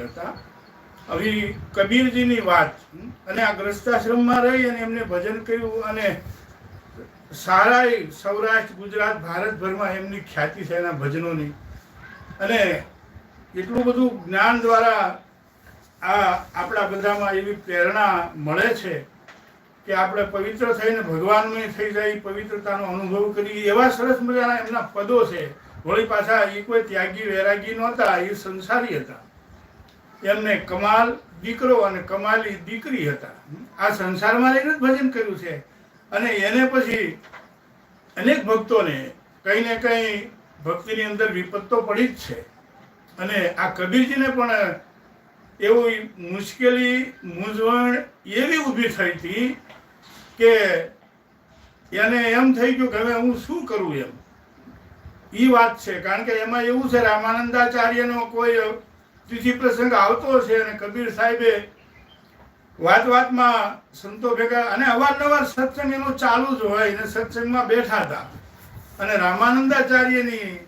હતા. હવે કબીરજીની વાત, અને આ ગ્રસ્તાશ્રમમાં રહી અને એમને ભજન કર્યું અને સારા સૌરાષ્ટ્ર, ગુજરાત, ભારતભરમાં એમની ખ્યાતિ છે એના ભજનોની. અને એટલું બધું જ્ઞાન દ્વારા આ આપણા બધામાં એવી પ્રેરણા મળે છે કે આપણે પવિત્ર થઈને ભગવાનમય થઈ જાય, પવિત્રતાનો અનુભવ કરી એવા સરસ મજાના એમના પદો છે. વળી પાછા એ કોઈ ત્યાગી, વૈરાગી નહોતા, એ સંસારી હતા. એમને કમાલ દીકરો અને કમાલી દીકરી હતા. આ સંસારમાં લઈને જ ભજન કર્યું છે. અને એને પછી અનેક ભક્તોને કંઈ ને કંઈ ભક્તિની અંદર વિપત્તો પડી જ છે. અને આ કબીરજીને પણ એવી મુશ્કેલી, મૂંઝવણ એવી ઊભી થઈ હતી કે એને એમ થઈ ગયું કે હવે હું શું કરું એમ. એ વાત છે. કારણ કે એમાં એવું છે, રામાનંદાચાર્યનો કોઈ તિથિ પ્રસંગ આવતો છે અને કબીર સાહેબે વાત વાતમાં સંતો ભેગા અને અવારનવાર સત્સંગ એનો ચાલુ જ હોય અને સત્સંગમાં બેઠા હતા. અને રામાનંદાચાર્યની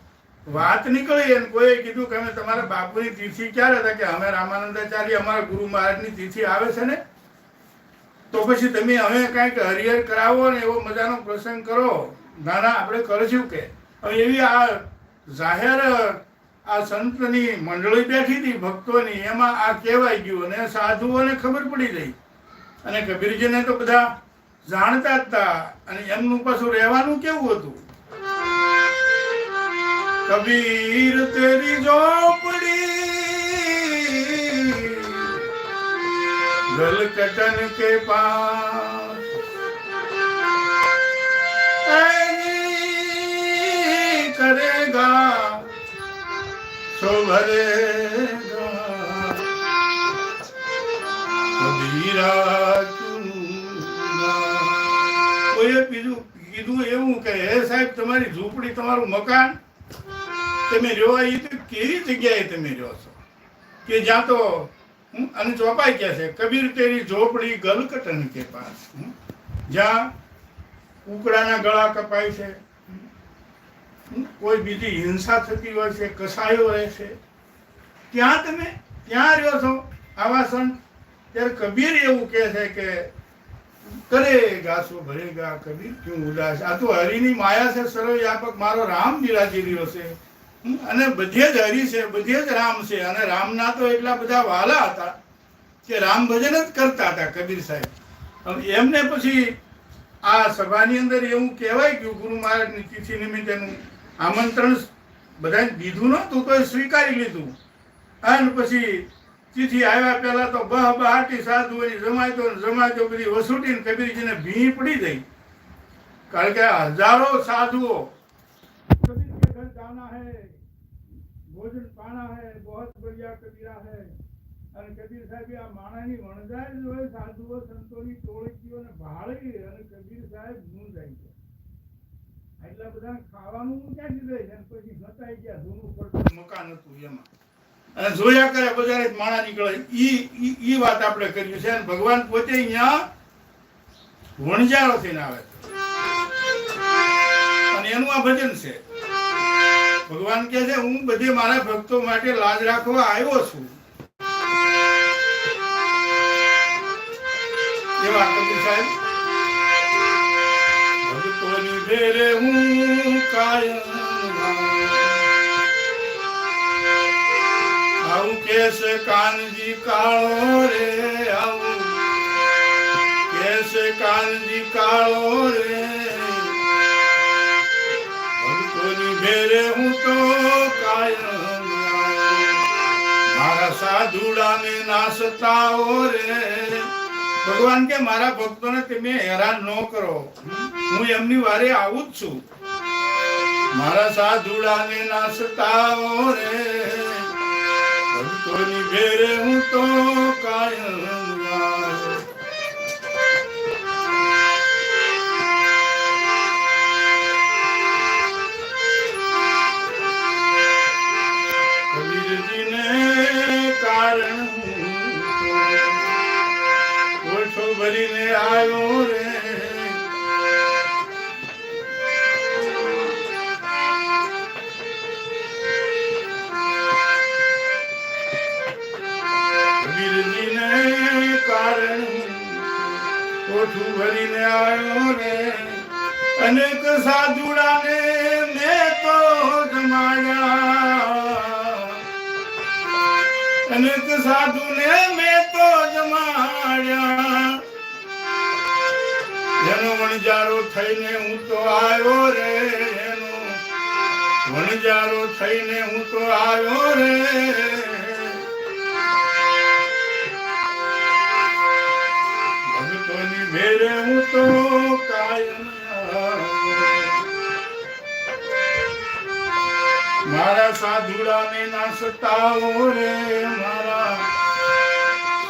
વાત નીકળી અને કોઈએ કીધું કે અમે તમારા બાપુની તિથિ ક્યારે હતા કે અમે રામાનંદાચાર્ય અમારા ગુરુ મહારાજની તિથિ આવે છે ને? તો પછી તમે અમે કાંઈક હરિહર કરાવો ને એવો મજાનો પ્રસંગ કરો. ના ના, આપણે કરશું કે. હવે એવી આ જાહેર આ સંતની મંડળી બેઠી હતી ભક્તોની, એમાં આ કહેવાય ગયું અને સાધુઓને ખબર પડી ગઈ. અને કબીરજીને તો બધા જાણતા હતા અને એમનું પાછું રહેવાનું કેવું હતું? કબીર તેરી ઝોપડી, ગલકટન કે પાસ सो भरेगा કબીરા ચૂના. કોઈએ બીજું કીધું એવું કે હે સાહેબ તમારી ઝૂંપડી તમારું મકાન તમે રહ્યો એ તો કેવી જગ્યાએ તમે રહ્યો છો કે જ્યાં તો હમ, અને ચોપાઈ કે છે કબીર તેરી ઝોપડી ગલકટન કે પાસ હમ, જ્યાં કુકડાના ગળા કપાય છે હમ, કોઈ બીજી હિંસા થતી હોય છે, કસાયો રહે છે, ત્યાં તમે ત્યાં રહ્યો છો, આવા સંત? ત્યારે કબીર એવું કહે છે કે, કરેગા સો ભરેગા કબીર, ક્યું ઉદાસ? આ તો હરિની માયા છે, સર્વવ્યાપક, મારો રામ બિરાજી રહ્યો છે. અને બધે જ હરિ છે, બધે જ રામ છે, અને રામના તો એટલા બધા વાલા હતા કે રામ ભજન જ કરતા હતા કબીર સાહેબ. એમને પછી આ સભાની અંદર એવું કહેવાય ગયું ગુરુ મહારાજની તિથિ નિમિત્તેનું આમંત્રણ બધાને દીધું નહોતું તો સ્વીકારી લીધું. અને પછી તિથિ આવ્યા પહેલાં તો બહ બહાટી સાધુઓની જમાયતો ને જમાયતો બધી વસૂટીને કબીરજીને ભી પડી ગઈ. કારણ કે હજારો સાધુઓ જાના હૈ, ભોજન પાણા હૈ, બહોત બઢિયા કબીરા હૈ. અને કબીર સાહેબ આ માણાની વણઝાર જ હોય, સાધુઓ, સંતોની ટોળકીઓને ભાળી અને કબીર સાહેબ ગયા. અને જોયા કરે બજારે માણા નીકળે. ઈ ઈ વાત આપણે કર્યું છે અને ભગવાન પોતે અહીંયા વણજારો થઈને આવે અને એનું આ ભજન છે. ભગવાન કહે છે, હું બધે મારા ભક્તો માટે લાજ રાખવા આવ્યો છું. એવા કબીર સાહેબ. ભેરે હું કાયમ આવું કેસ કાનજી કાળો રે આવું કેસ કાનજી કાળો રે ભક્તોની ભેરે હું તો કાયમ મારા સાધુડાને નાસતાઓ રે ભગવાન કે મારા ભક્તોને તમે હેરાન ન કરો. હું એમની વારે આવું જ છું. મારા સાધુડાને નાસતાઓ રે. ભક્તોની ભેરે હું તો કાયમ વણજારો થઈને હું તો આવ્યો રે એનો. વણજારો થઈને હું તો આવ્યો રે. ભક્તોની ભેરે હું તો કાયમ. મારા સાધુડાને ના સતાવો રે, મારા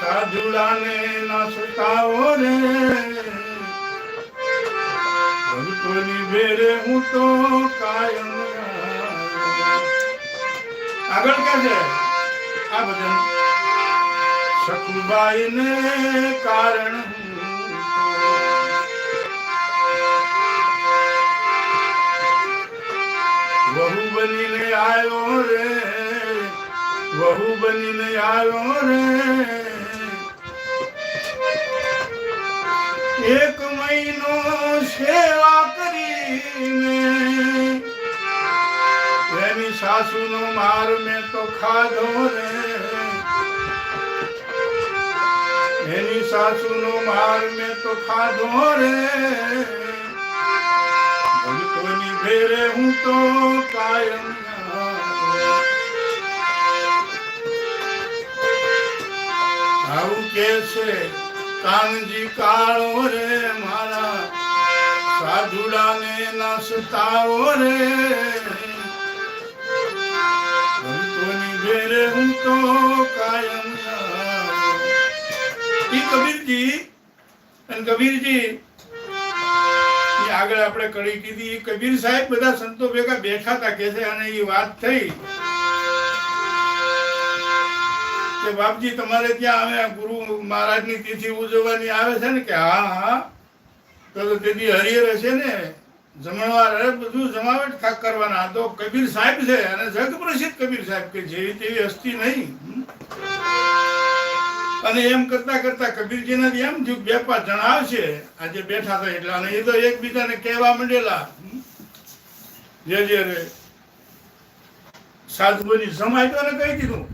સાધુડાને ના સતાવો રે. ભક્તોની ભેરે હું તો કાયમ આગળ કે છે? આ ભજન. સખુબાઈને કારણ હું સાસુનો માર મેં તો ખાધો રે. એની સાસુનો માર મેં તો ખાધો રે. ભક્તોની ભેરે હું તો કાયમ. આવું કે છે, કાનજી કાળો રે મારા. સાધુડાને ના સતાવો રે. ભેરે હું તો કાયમ. ઈ કબીરજી અને કબીરજી આગળ આપણે કડી કીધી. કબીર સાહેબ બધા સંતો ભેગા બેઠા હતા, કે છે અને એ વાત થઈ. કે બાપજી, તમારે ત્યાં આવે ગુરુ મહારાજની તિથિ ઉજવવાની આવે છે ને? કે હા હા. તો દીદી હરિયર હશે ને? જમણવાર બધું જમાવટ કરવાના. તો કબીર સાહેબ છે, અને જગ પ્રસિદ્ધ કબીર સાહેબ કે જેવી તેવી હસ્તી નહીં. અને એમ કરતા કરતા કબીરજીના એમ થયું બે પાંચ જણા આવશે. આજે બેઠા હતા એટલે અને એ તો એકબીજાને કહેવા માંડેલા. જે જે રે. સાધુઓની સમાય તો કહી દીધું.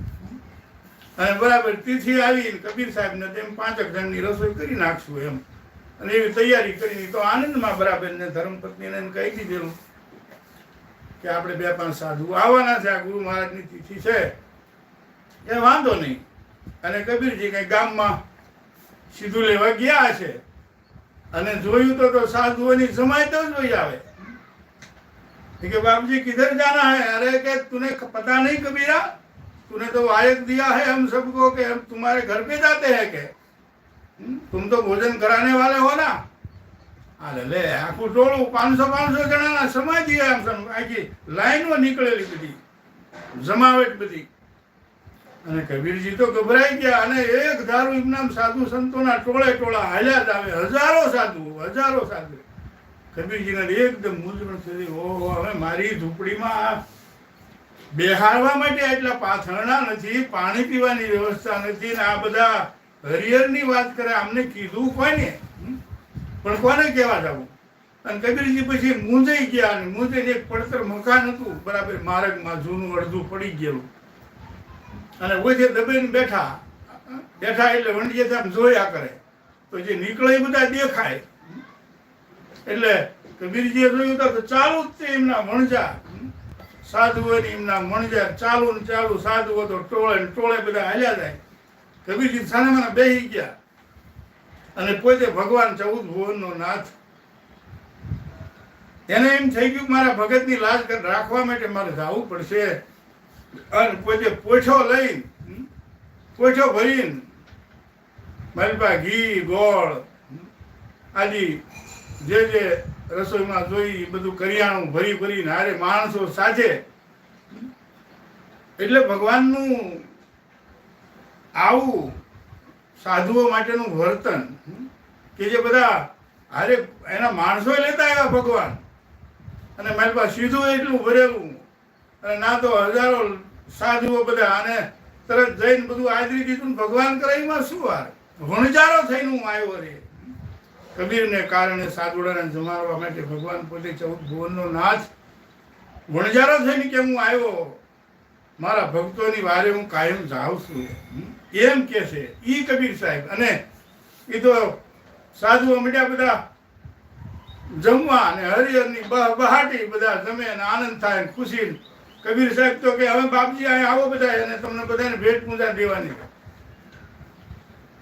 અને બરાબર તિથિ આવી, કબીર સાહેબ ને તેમ પાંચક જણની રસોઈ કરી નાખશું એમ. અને એવી તૈયારી કરી તો આનંદમાં બરાબરને ધર્મપત્નીને કહી દીધેલું કે આપણે બે પાંચ સાધુ આવવાના છે. આ ગુરુ મહારાજની તિથિ છે. એ વાંધો નહીં. અને કબીરજી કંઈ ગામમાં સીધું લેવા ગયા છે. અને જોયું તો તો સાધુઓની જમાય તો જોઈ આવે. કે બાપજી, કિધર જાના હે? અરે કે તુને પતા નહીં કબીરા? તુને તો વાયક દિયા હે હમ સબકો કે હમ તુમારે ઘર પે જાતે હે કે? तुम तो भोजन कराने वाले हो ना અરે લે આખું ટોળું પાંચસો પાંચસો જણાના સમાજી આમ સમ આખી લાઈનો નીકળેલી બધી જમાવટ બધી અને કબીરજી તો ગભરાઈ ગયા અને એક ધારું એમના સાધુ સંતોના ટોળે ટોળા હાલ્યા જ આવે હજારો સાધુ હજારો સાધુ કબીરજીને એકદમ મૂંઝવણ થઈ ઓહો હવે મારી ઝૂંપડીમાં આ બેહારવા માટે આટલા પાથરણા નથી પાણી પીવાની વ્યવસ્થા નથી ને આ બધા હરિહરની વાત કરે, આમને કીધું કોને? પણ કોને કહેવા જવું? અને કબીરજી પછી મૂંઝાઈ ગયા અને મૂંઝાઈને એક પડતર મકાન હતું, બરાબર, માર્ગમાં જૂનું અડધું પડી ગયેલું. અને ઓછે દબાઈને બેઠા. બેઠા એટલે વંડીએ આમ જોયા કરે. તો જે નીકળે બધા દેખાય. એટલે કબીરજીએ જોયું તો ચાલુ જ તે એમના વણજા હોય એમના વણજા ચાલુ ને ચાલુ સાધુ તો ટોળે ને ટોળે બધા હાલ્યા જાય. કબીરજી સાનામાં બેસી ગયા. અને પોતે ભગવાન ચૌદ ભુવનનો નાથ. એને એમ થઈ ગયું મારા ભગતની લાજ રાખવા માટે મારે જવું પડશે. અને પોતે પોછો હમ, પોછો ભરીને પાસે ઘી ગોળ આજી જે જે રસોઈમાં જોઈ એ બધું કરિયાણું ભરી ભરીને હારે માણસો હમ, એટલે ભગવાનનું આવું સાધુઓ માટેનું વર્તન કે જે બધા હારે એના માણસો લેતા આવ્યા ભગવાન. અને મારી પાસે સીધું એટલું ભરેલું. અને ના તો હજારો સાધુઓ બધા આને તરત જઈને બધું આદરી દીધું ભગવાન કરે, એમાં શું વાર વણજારો થઈને હું આવ્યો રે. કબીરને કારણે સાધુડાને જમાડવા માટે ભગવાન પોતે ચૌદ ભુવનનો નાથ વણજારો થઈને કે હું આવ્યો? મારા ભક્તોની વારે હું કાયમ જાઉં છું. એમ કે છે ઈ કબીર સાહેબ. અને એ તો સાધુઓ મીડિયા બધા જમવા અને હરિહરની બહ બહાટી બધા જમે અને આનંદ થાય ને ખુશી. કબીર સાહેબ તો કે હવે બાપજી અહીં આવો બધા અને તમને બધાને ભેટ પૂજા દેવાની.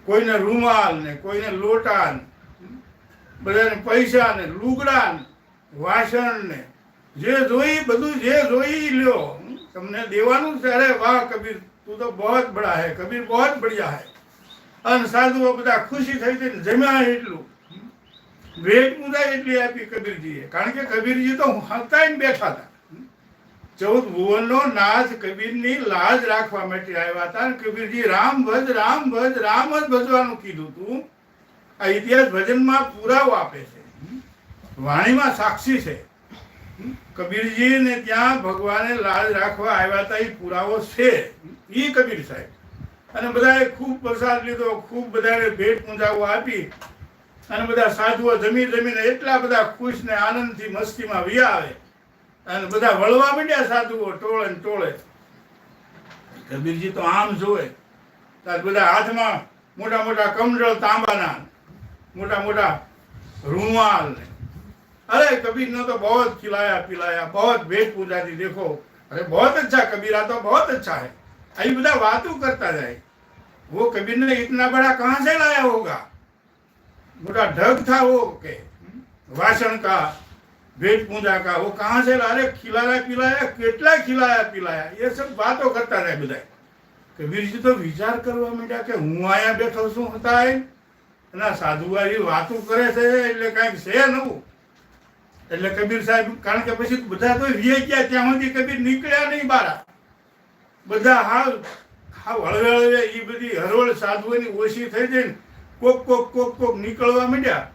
કોઈને રૂમાલ ને કોઈને લોટા બધાને પૈસા ને લુગડા વાસણ ને જે જોઈ, બધું જે જોઈ લ્યો. તમને દેવાનું છે. અરે વાહ, કબીર. તું તો બહોત બડા હે, કબીર બહોત બઢિયા હૈ. અને સાધુઓ બધા ખુશી થઈ ને જમ્યા એટલું. ભેટ મુદા એટલી આપી કબીરજીએ. કારણ કે કબીરજી તો ને બેઠા હતા. ચૌદ ભુવનનો નાથ કબીરની લાજ રાખવા માટે આવ્યા હતા અને કબીરજી રામ ભજ રામ ભજ રામ જ ભજવાનું કીધું તું. આ ઇતિહાસ ભજનમાં પુરાવો આપે છે. વાણીમાં સાક્ષી છે. કબીરજીને ત્યાં ભગવાને લાજ રાખવા આવ્યા હતા, એ પુરાવો છે. એ કબીર સાહેબ. અને બધાએ ખૂબ પ્રસાદ લીધો, ખૂબ બધાને ભેટ પૂંજાઓ આપી. અને બધા સાધુઓ જમી જમીને એટલા બધા ખુશ ને આનંદથી મસ્તીમાં વ્યા આવે. અને બધા વળવા માંડ્યા સાધુઓ, ટોળે ને ટોળે. કબીરજી તો આમ જોવે. ત્યારે બધા હાથમાં મોટા મોટા કમંડળ તાંબાના, મોટા મોટા રૂમાલ ને अरे, कबीर ने तो बहुत खिलाया, पिलाया, बहुत भेंट पूजा दी, देखो। अरे, बहुत अच्छा कबीरा तो बहुत अच्छा है। अभी बता बातू करता जाए वो कबीर ने इतना बड़ा कहाँ से लाया होगा? मोटा ढग था वो, के भाषण का भेंट पूजा का, वो कहाँ से ला रहे? खिलाया, पिलाया, केटला खिलाया, पिलाया। ये सब बातों करता रहे बुधाई कबीर जी तो विचार करवा કરવા के हूँ आया बैठो शू होता है। ना સાધુવાળી વાતો बातों करे એટલે कहीं से નવું એટલે કબીર સાહેબ, કારણ કે પછી બધા તો વીએ ગયા, ત્યાં કબીર નીકળ્યા નહીં બાર. બધા હાલ હાવ હળવે હળવે એ બધી હરોળ સાધુઓની ઓછી થઈ જઈને કોક કોક કોક કોક નીકળવા માંડ્યા.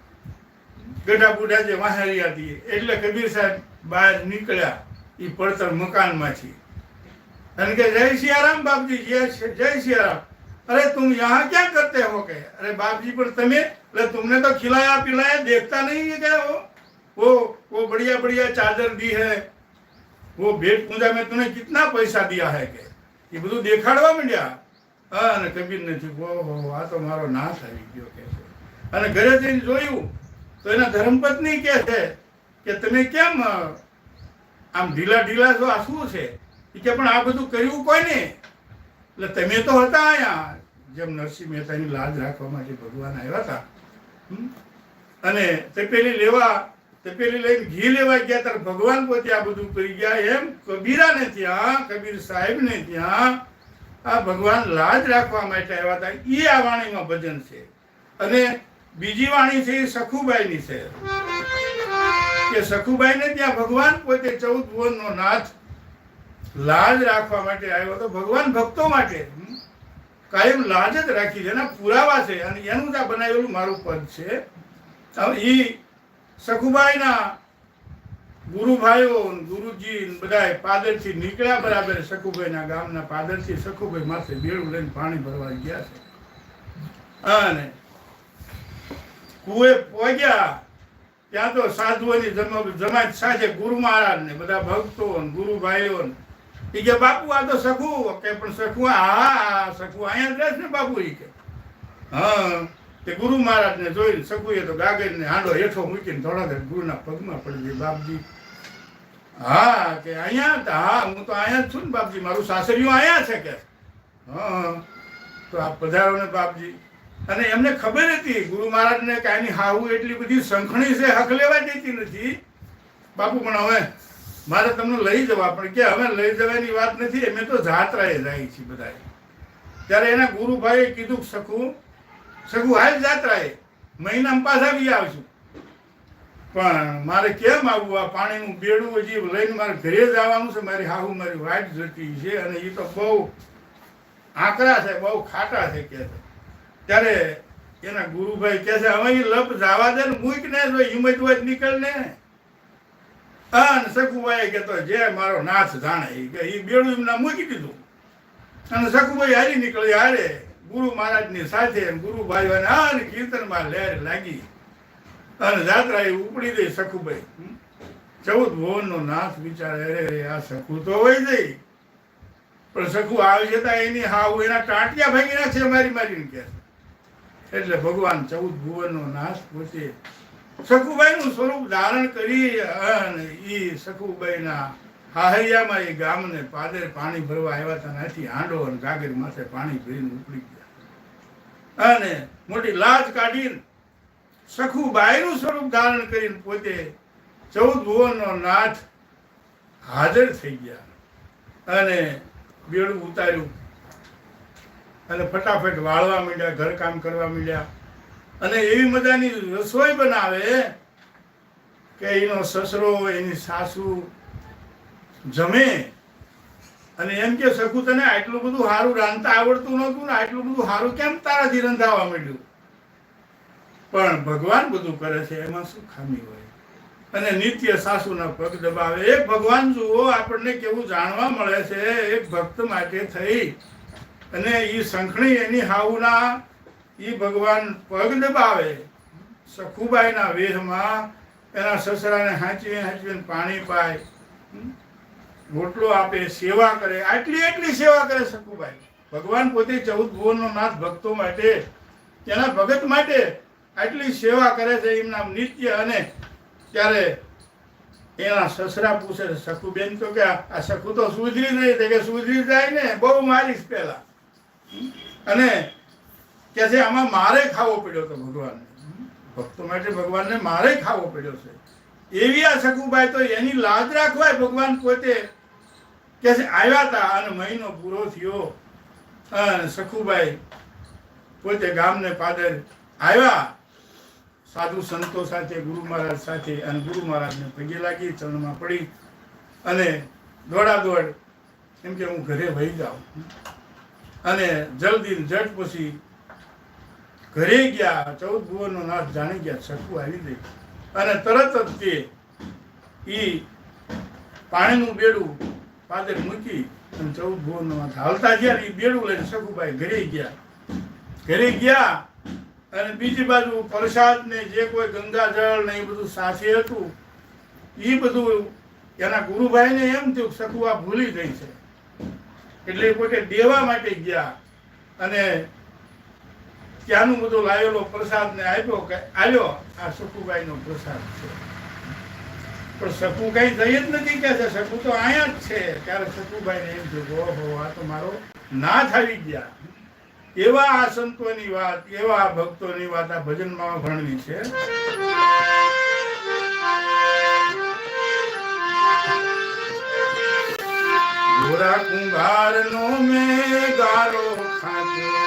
ગઢા બુઢા જે વાહરિયા હતી એટલે કબીર સાહેબ બહાર નીકળ્યા એ પડતર મકાનમાંથી અને કે જય સિયારામ બાપજી, જય સિયારામ. અરે તું યહાં ક્યાં કરતે હો કે? અરે બાપજી પણ તમે, એટલે તમને તો ખિલાયા પીલાયા દેખતા નહીં કે હો? ઓ वो वो वो बढ़िया बढ़िया चादर दी है वो भेंट पूजा में तूने कितना पैसा दिया है કે એ બધું દેખાડવા માંડ્યા હા અને કબીર નથી ઓહો આ તો મારો નાશ આવી ગયો કે છે અને ઘરે જઈને જોયું તો એના ધર્મપત્ની કે છે કે તમે કેમ અ, આમ ઢીલા ઢીલા છો આ શું છે એ કે પણ આ બધું કર્યું કોઈને એટલે તમે તો હતા અહીંયા જેમ નરસિંહ મહેતાની લાજ રાખવા માટે ભગવાન આવ્યા હતા હમ? અને તપેલી લેવા તપેલી લઈને ઘી લેવા ગયા ત્યારે ભગવાન પોતે આ બધું કરી ગયા. એમ કબીરાને ત્યાં, કબીર સાહેબને ત્યાં આ ભગવાન લાજ રાખવા માટે આવ્યા હતા. એ આ વાણીમાં ભજન છે. અને બીજી વાણી છે એ સખુબાઈની છે. કે સખુબાઈને ત્યાં ભગવાન પોતે ચૌદ ભુવનનો નાથ લાજ રાખવા માટે આવ્યો તો ભગવાન ભક્તો માટે. કાયમ લાજ જ રાખી છે. એના પુરાવા છે. અને એનું જ આ બનાવેલું મારું પદ છે. એ સખુબાઈના ગુરુભાઈઓ ગુરુજી ને બધાએ પાદરથી નીકળ્યા બરાબર સખુભાઈના ગામના પાદરથી સખુભાઈ માથે બેડું લઈને પાણી ભરવા ગયા છે. અને કુએ પહોંચ્યા ત્યાં તો સાધુઓની જમા જમાત સાથે ગુરુ મહારાજ ને બધા ભક્તો ને ગુરુભાઈઓ ને ઈ કે, બાપુ, આ તો સખુ. કે પણ સખુ હા સખુ અહીંયા જ રહેશે ને બાપુ એ કે. હા. તે ગુરુ મહારાજને જોઈને સગુએ તો ગાગરને હાંડો હેઠો મૂકીને થોડા ઘર ગુરુના પગમાં પડી ગઈ બાપજી, હા, કે અહીંયા હતા? હા, હું તો અહીંયા જ છું ને બાપજી, મારું સાસરિયું અહીંયા છે કે? હા, તો આ પધારો ને બાપજી. અને એમને ખબર હતી, ગુરુ મહારાજને કાંઈની હાવું એટલી બધી સંખણી છે, હક લેવા દેતી નથી. બાપુ, પણ હવે મારે તમને લઈ જવા પણ કે હવે લઈ જવાની વાત નથી, અમે તો જાત્રાએ જાય છીએ બધા ત્યારે એના ગુરુભાઈએ કીધું સખુ સખુ હાલ જાત્રાએ મહિનામાં પાછા બી આવશું પણ મારે કેમ આવવું આ પાણીનું બેડું હજી લઈને મારે ઘરે જ આવવાનું છે. મારી હાહુ, મારી વાટ જતી છે અને એ તો બહુ આકરા છે, બહુ ખાટા છે કે ત્યારે એના ગુરુભાઈ કહે છે હવે એ લપ જવા દે ને મૂક ને જો હિંમત હોય નીકળ ને અને સખુભાઈ કે તો, જે મારો નાથ જાણે એ કે બેડું એમના મૂકી દીધું. અને સખુભાઈ હારી નીકળી, હારે ગુરુ મહારાજની સાથે ગુરુ ભાઈઓને અને કીર્તનમાં લહેર લાગી. અને જાત્રા એ ઉપડી ગઈ સખુભાઈ. ચૌદ ભુવનનો નાશ વિચારે અરે રે આ સખુ તો હોય જઈ પણ સખુ આવી જતા એની હાવ, એના ટાંટિયા ભાગી છે મારી મારીને કે એટલે ભગવાન ચૌદ ભુવનનો નાશ પોતે સખુબાઈનું સ્વરૂપ ધારણ કરી અને ઈ સખુબાઈના હાહરિયામાં એ ગામને પાદરે પાણી ભરવા આવ્યા હતા ત્યાંથી હાંડો અને ગાગર માથે પાણી ભરીને ઉપડી ગયા. અને મોટી લાજ કાઢીને સખુબાઈનું સ્વરૂપ ધારણ કરીને પોતે ચૌદ ભુવનનો નાથ હાજર થઈ ગયા. અને બેડું ઉતાર્યું. અને ફટાફટ વાળવા માંડ્યા, ઘરકામ કરવા માંડ્યા. અને એવી મજાની રસોઈ બનાવે કે એનો સસરો, એની સાસુ જમે અને એમ કે સખુ, તને આટલું બધું સારું રાંધતા આવડતું નહોતું ને આટલું બધું સારું કેમ તારાથી રંધાવા માંડ્યું? પણ ભગવાન બધું કરે છે, એમાં શું ખામી હોય? અને નિત્ય સાસુના પગ દબાવે. એ ભગવાન, જુઓ, આપણને કેવું જાણવા મળે છે એક ભક્ત માટે થઈ. અને એ શંખણી એની હાઉના એ ભગવાન પગ દબાવે. સખુબાઈના વેહમાં એના સસરાને હાંચવી હાંચવીને પાણી પાય? રોટલો આપે, સેવા કરે, આટલી એટલી સેવા કરે શકુભાઈ. ભગવાન પોતે ચૌદ ભુવનનો નાથ ભક્તો માટે, તેના ભગત માટે આટલી સેવા કરે છે એમના નિત્ય અને ત્યારે એના સસરા પૂછે છે સખુબેન તો કે આ સખુ તો સુધરી નહીં તે કે સુધરી જાય ને, બહુ મારીશ પહેલા. અને કે છે, આમાં મારે ખાવો પડ્યો તો ભગવાનને. ભક્તો માટે ભગવાનને મારે ખાવો પડ્યો છે. એવી આ સખુભાઈ તો એની લાજ રાખવાય, ભગવાન પોતે કે આવ્યા હતા અને મહિનો પૂરો થયો સખુભાઈ પોતે ગામને પાદર આવ્યા સાધુ સંતો સાથે, ગુરુ મહારાજ સાથે અને ગુરુ મહારાજને પગે લાગી, ચરણમાં પડી અને દોડા દોડ એમ કે હું ઘરે વહી જાઉં. અને જલ્દી જટ પછી ઘરે ગયા, ચૌદ ભુવનનો નાથ જાણી ગયા, સખુ આવી ગઈ. અને તરત જ તે એ પાણીનું બેડું પાદર મૂકી અને ચૌદ ભુવનનો નાથ હાલતા જ્યારે એ બેડું લઈને સખુભાઈ ઘરે ગયા. ઘરે ગયા અને બીજી બાજુ પ્રસાદ ને જે કોઈ ગંગાજળ ને એ બધું સાથે હતું એ બધું એના ગુરુભાઈને એમ થયું કે ભૂલી ગઈ છે. એટલે પોતે દેવા માટે ગયા અને ત્યાંનું બધું લાવેલો પ્રસાદ ને આપ્યો કે આવ્યો આ સખુબાઈનો પ્રસાદ છે. પણ કઈ જઈ જ નથી કે છે. તો અહીંયા જ છે. ત્યારે સખુબાઈને એમ થયું ઓહો, આ તો મારો નાથ આવી ગયા. એવા આ સંતોની વાત, એવા આ ભક્તોની વાત આ ભજનમાં ભણવી છે. ગોરા કુંભાર નો મેં ગારો ખાધો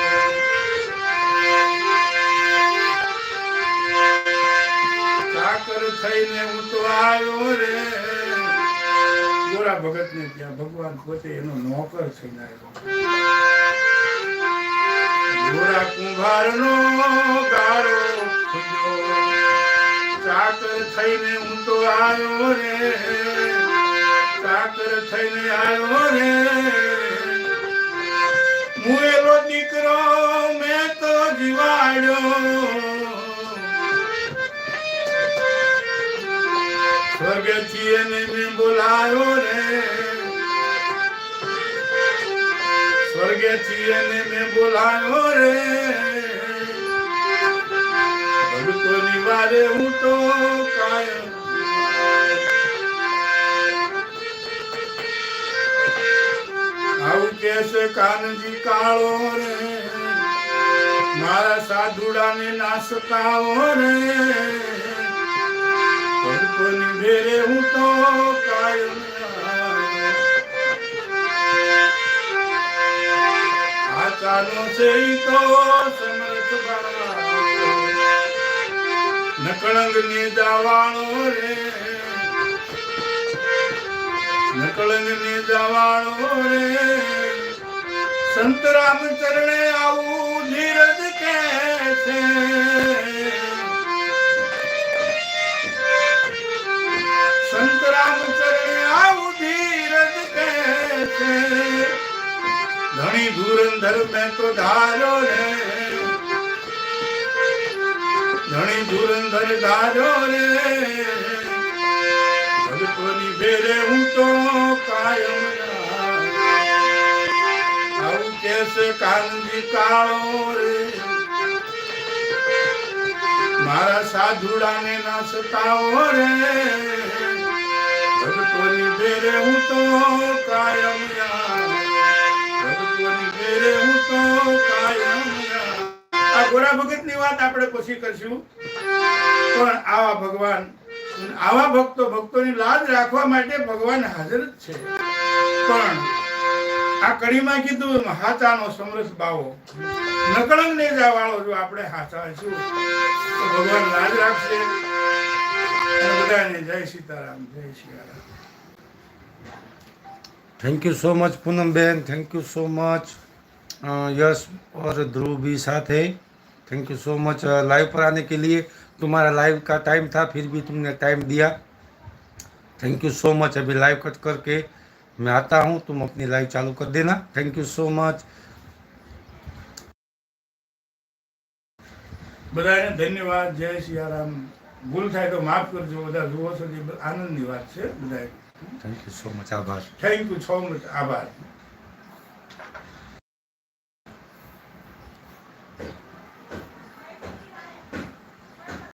થઈને હું તો આવ્યો રે. ગોરા ભગત ને ત્યાં ભગવાન પોતે એનો નોકર થઈને આવ્યો. ગોરા કુંભાર નો ગારો ચાકર થઈને હું તો આવ્યો રે. ચાકર થઈને આવ્યો રે. મુએલો દીકરો મેં તો જીવાડ્યો. એને મેં બોલાયો રે સ્વર્ગેથી એને મેં બોલાયો રે ભક્તોની વારે હું તો કાયમ આવું કે છે કાનજી કાળો રે મારા સાધુડાને ના સતાવો રે ભક્તોની ભેરે હું તો કાયમ આચાનો છે તો સમર્થ. નકળંગ ને જવાણો રે. નકળંગ ને જવાણો રે. સંત રામ ચરણે આવું ધીરજ કે છે. છે ધણી ધુરંધર મેં તો ધારો રે. ધણી ધુરંધર ધારો રે. ભગતોની ભેરે હું તો કાયમ આવું કેસે કાનજી કાળો મારા સાધુડાને ના સતાવો રે. હું તો કાયમ હું તો કાયમ આ ગોરા ભગત વાત આપણે પછી કરશું. પણ આવા ભગવાન, આવા ભક્તો, ભક્તોની લાજ રાખવા માટે ભગવાન હાજર જ છે. પણ આ કડીમાં કીધું હાચાનો સમરસ બાવો. નકળંગ ને વાળો જો આપણે હાચા છું ભગવાન લાજ રાખશે. બધાને જય સીતારામ જય Siyaram thank you so much Poonam बहन thank you so much Yash और ध्रुव भी साथ है thank you so much live पर आने के लिए तुम्हारा लाइव का टाइम था फिर भी तुमने टाइम दिया थैंक यू सो मच अभी लाइव कट करके मैं आता हूँ तुम अपनी लाइव चालू कर देना थैंक यू सो मच બધાને ધન્યવાદ જય સિયારામ ભૂલ થાય તો માફ કરજો બધા જુઓ છો જે આનંદની વાત છે બધા થેન્ક યુ સો મચ આભાર. થેન્ક યુ સો મચ આભાર.